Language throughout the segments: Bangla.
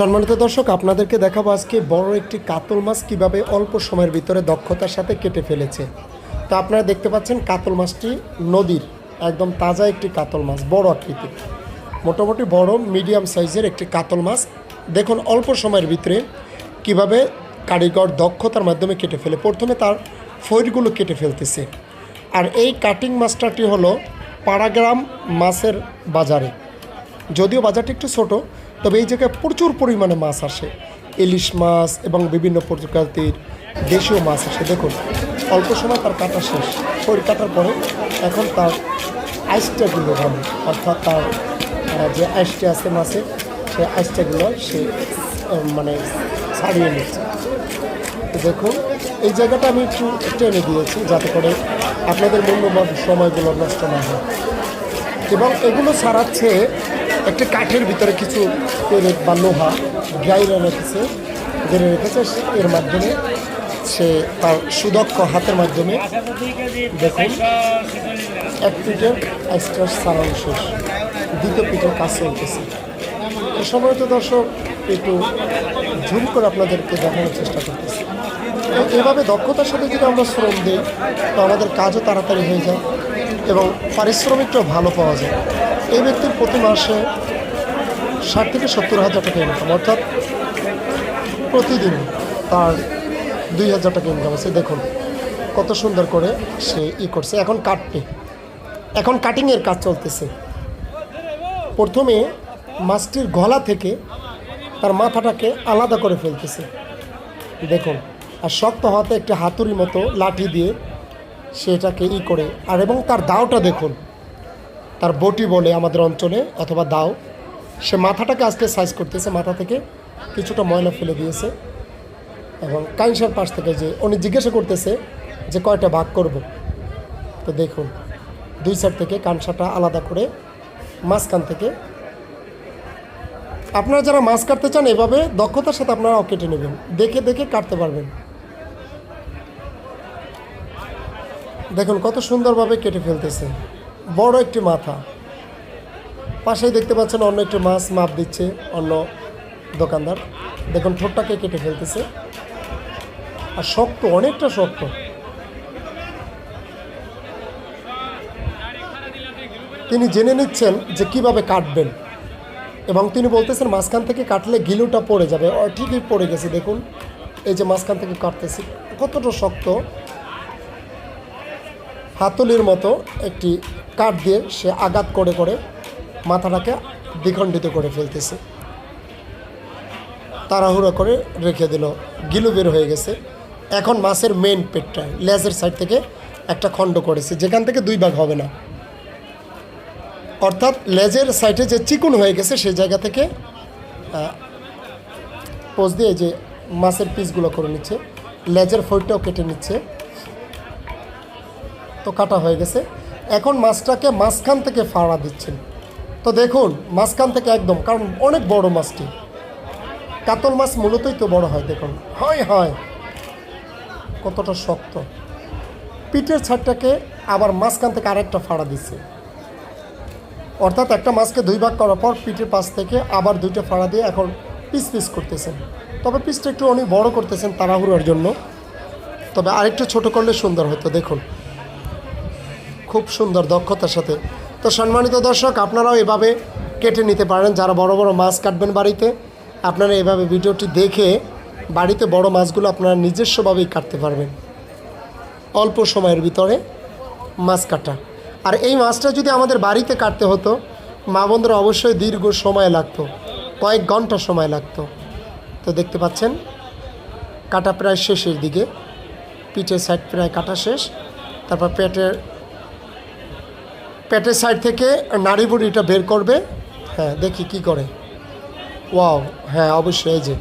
সম্মানিত দর্শক, আপনাদেরকে দেখাবো আজকে বড় একটি কাতল মাছ কীভাবে অল্প সময়ের ভিতরে দক্ষতার সাথে কেটে ফেলেছে। তো আপনারা দেখতে পাচ্ছেন, কাতল মাছটি নদীর, একদম তাজা একটি কাতল মাছ, বড় আকৃতির। মোটামুটি বড়, মিডিয়াম সাইজের একটি কাতল মাছ। দেখুন, অল্প সময়ের ভিতরে কীভাবে কারিগর দক্ষতার মাধ্যমে কেটে ফেলে। প্রথমে তার ফৈরগুলো কেটে ফেলতেছে। আর এই কাটিং মাছটাটি হলো পাড়াগ্রাম মাছের বাজারে। যদিও বাজারটি একটু ছোট তবে এই জায়গায় প্রচুর পরিমাণে মাছ আসে। ইলিশ মাছ এবং বিভিন্ন প্রজাতির দেশীয় মাছ আসে। দেখুন, অল্প সময় তার কাটা শেষ। শরীর কাটার পরে এখন তার আইসটাগুলো ভাবে অর্থাৎ তার যে আইসটি আছে মাছের সেই আইসটাগুলো সে মানে ছাড়িয়ে নিচ্ছে। দেখুন, এই জায়গাটা আমি একটু টেনে দিয়েছি যাতে করে আপনাদের মূল্যবান সময়গুলো নষ্ট না হয়। এবং এগুলো ছাড়াচ্ছে একটা কাঠের ভিতরে কিছু বা লোহা গাইরে রেখেছে গেড়ে রেখেছে। এর মাধ্যমে সে তার সুদক্ষ হাতের মাধ্যমে দেখুন, এক পিঠের এক্সট্রা সারানো শেষ, দ্বিতীয় পিঠের কাজ চলতেছে। এ সময় তো দর্শক, একটু ঝুম করে আপনাদেরকে দেখানোর চেষ্টা করতেছি। এভাবে দক্ষতার সাথে যদি আমরা শ্রম দিই, তো আমাদের কাজও তাড়াতাড়ি হয়ে যায় এবং পারিশ্রমিকটাও ভালো পাওয়া যায়। এই ব্যক্তির প্রতি মাসে ষাট থেকে সত্তর হাজার টাকা ইনকাম অর্থাৎ প্রতিদিন তার দুই হাজার টাকা ইনকাম আছে। দেখুন কত সুন্দর করে সে ই করছে। এখন কাটবে এখন কাটিংয়ের কাজ চলতেছে। প্রথমে মাছটির গলা থেকে তার মাথাটাকে আলাদা করে ফেলতেছে। দেখুন, আর শক্ত হাতে একটি হাতুড়ির মতো লাঠি দিয়ে সেটাকে ই করে। আর এবং তার দাওটা দেখুন তার বটি বলে আমাদের অঞ্চলে অথবা দাও। সে মাথাটাকে আজকে সাইজ করতেছে, মাথা থেকে কিছুটা ময়লা ফেলে দিয়েছে। এবং কাইনসার পাশ থেকে যে উনি জিজ্ঞাসা করতেছে যে কয়টা ভাগ করব। তো দেখুন, দুই সাইড থেকে কানসাটা আলাদা করে মাঝখান থেকে। আপনারা যারা মাছ কাটতে চান এভাবে দক্ষতার সাথে আপনারাও কেটে নেবেন। দেখে দেখে কাটতে পারবেন। দেখুন কত সুন্দরভাবে কেটে ফেলতেছে। বড় একটি মাথা। পাশেই দেখতে পাচ্ছেন অন্য একটি মাছ মাপ দিচ্ছে অন্য দোকানদার। দেখুন ঠোঁটটাকে কেটে ফেলতেছে। আর শক্ত, অনেকটা শক্ত। তিনি জেনে নিচ্ছেন যে কীভাবে কাটবেন। এবং তিনি বলতেছেন, মাঝখান থেকে কাটলে গিলুটা পড়ে যাবে। ঠিকই পড়ে গেছে, দেখুন। এই যে মাঝখান থেকে কাটতেছি, কতটা শক্ত। হাতুলির মতো একটি কাঠ দিয়ে সে আঘাত করে করে মাথাটাকে দ্বিখণ্ডিত করে ফেলতেছে। তাড়াহুড়ো করে রেখে দিল। গিলু বের হয়ে গেছে। এখন মাছের মেন পেটটা লেজের সাইড থেকে একটা খণ্ড করেছে। যেখান থেকে দুই ভাগ হবে না। অর্থাৎ লেজের সাইডে যে চিকুন হয়ে গেছে সেই জায়গা থেকে পোজ দিয়ে যে মাছের পিসগুলো করে নিচ্ছে লেজের ফইটাও কেটে নিচ্ছে। তো কাটা হয়ে গেছে। এখন মাছটাকে মাঝখান থেকে ফাড়া দিচ্ছেন। তো দেখুন, মাঝখান থেকে একদম, কারণ অনেক বড় মাছটি। কাতল মাছ মূলতই তো বড় হয়, দেখুন। হয় হয় কতটা শক্ত। পিঠের ছাড়টাকে আবার মাঝখান থেকে আরেকটা ফাড়া দিচ্ছে। অর্থাৎ একটা মাছকে দুই ভাগ করার পর পিঠের পাশ থেকে আবার দুইটা ফাড়া দিয়ে এখন পিস পিস করতেছেন। তবে পিসটা একটু অনেক বড় করতেছেন তাড়াহুড়োর জন্য। তবে আরেকটু ছোট করলে সুন্দর হতো, দেখুন। খুব সুন্দর দক্ষতার সাথে। তো সম্মানিত দর্শক, আপনারাও এভাবে কেটে নিতে পারেন। যারা বড় বড় মাছ কাটবেন বাড়িতে, আপনারা এভাবে ভিডিওটি দেখে বাড়িতে বড় মাছগুলো আপনারা নিজস্বভাবেই কাটতে পারবেন। অল্প সময়ের ভিতরে মাছ কাটা। আর এই মাছটা যদি আমাদের বাড়িতে কাটতে হতো, মা বোনদের অবশ্যই দীর্ঘ সময় লাগতো, কয়েক ঘণ্টা সময় লাগতো। তো দেখতে পাচ্ছেন, কাটা প্রায় শেষের দিকে, পিঠের সাইড প্রায় কাটা শেষ, তারপর পেটের পেটের সাইড থেকে নাড়ি বুড়িটা বের করবে। হ্যাঁ দেখি কি করে। ওয়াও হ্যাঁ অবশ্যই এই যে।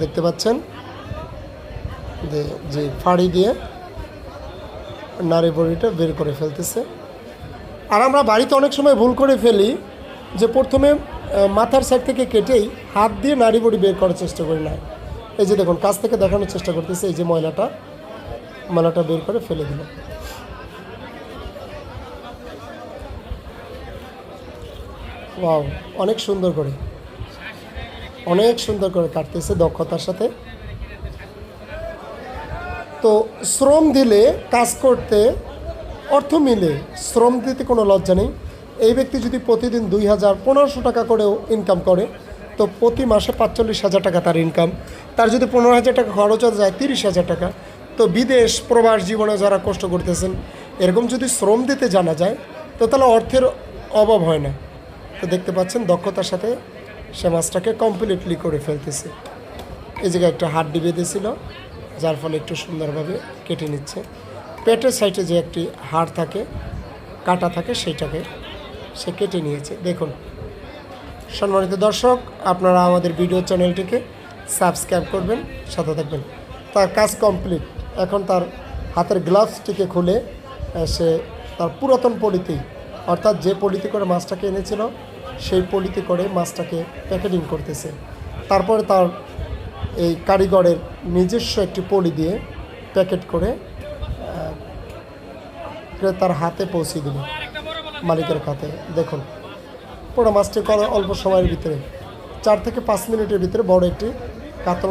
দেখতে পাচ্ছেন? যে ফাড়ি দিয়ে নাড়ি বুড়িটা বের করে ফেলতেছে। আর আমরা বাড়িতে অনেক সময় ভুল করে ফেলি যে প্রথমে মাথার সাইড থেকে কেটেই হাত দিয়ে নাড়ি বুড়ি বের করার চেষ্টা করি না। এই যে দেখুন, কাছ থেকে দেখানোর চেষ্টা করতেছে এই যে ময়লাটা। ময়লাটা বের করে ফেলে দিল। ওয়াও, অনেক সুন্দর করে। অনেক সুন্দর করে কাটতেছে দক্ষতার সাথে। তো শ্রম দিলে, কাজ করতে অর্থ মিলে, শ্রম দিতে কোনো লজ্জা নেই। এই ব্যক্তি যদি প্রতিদিন দুই হাজার পনেরোশো টাকা করেও ইনকাম করে, তো প্রতি মাসে পাঁচচল্লিশ হাজার টাকা তার ইনকাম তার যদি পনেরো হাজার টাকা খরচ হয়ে যায়, তিরিশ হাজার টাকা। তো বিদেশ, প্রবাস জীবনে যারা কষ্ট করতেছেন, এরকম যদি শ্রম দিতে জানা যায়, তো তাহলে অর্থের অভাব হয় না। তো দেখতে পাচ্ছেন দক্ষতার সাথে সে মাছটাকে কমপ্লিটলি করে ফেলতেছে। এই জায়গায় একটা হাড্ডি বেঁধেছিল, যার ফলে একটু সুন্দরভাবে কেটে নিচ্ছে। পেটের সাইডে যে একটি হাড় থাকে, কাটা থাকে সেইটাকে সে কেটে নিয়েছে। দেখুন, সম্মানিত দর্শক, আপনারা আমাদের ভিডিও চ্যানেলটিকে সাবস্ক্রাইব করবেন, সাথে থাকবেন। তার কাজ কমপ্লিট এখন তার হাতের গ্লাভসটিকে খুলে সে তার পুরাতন পলিতেই অর্থাৎ যে পলিতে করে মাছটাকে এনেছিল, সেই পলিতে করে মাছটাকে প্যাকেটিং করতেছে। তারপরে তার এই কারিগরের নিজস্ব একটি পলি দিয়ে প্যাকেট করে ক্রেতার হাতে পৌঁছে দিল মালিকের খাতে দেখুন, পুরো মাছটি করা অল্প সময়ের ভিতরে, চার থেকে পাঁচ মিনিটের ভিতরে বড় একটি কাতল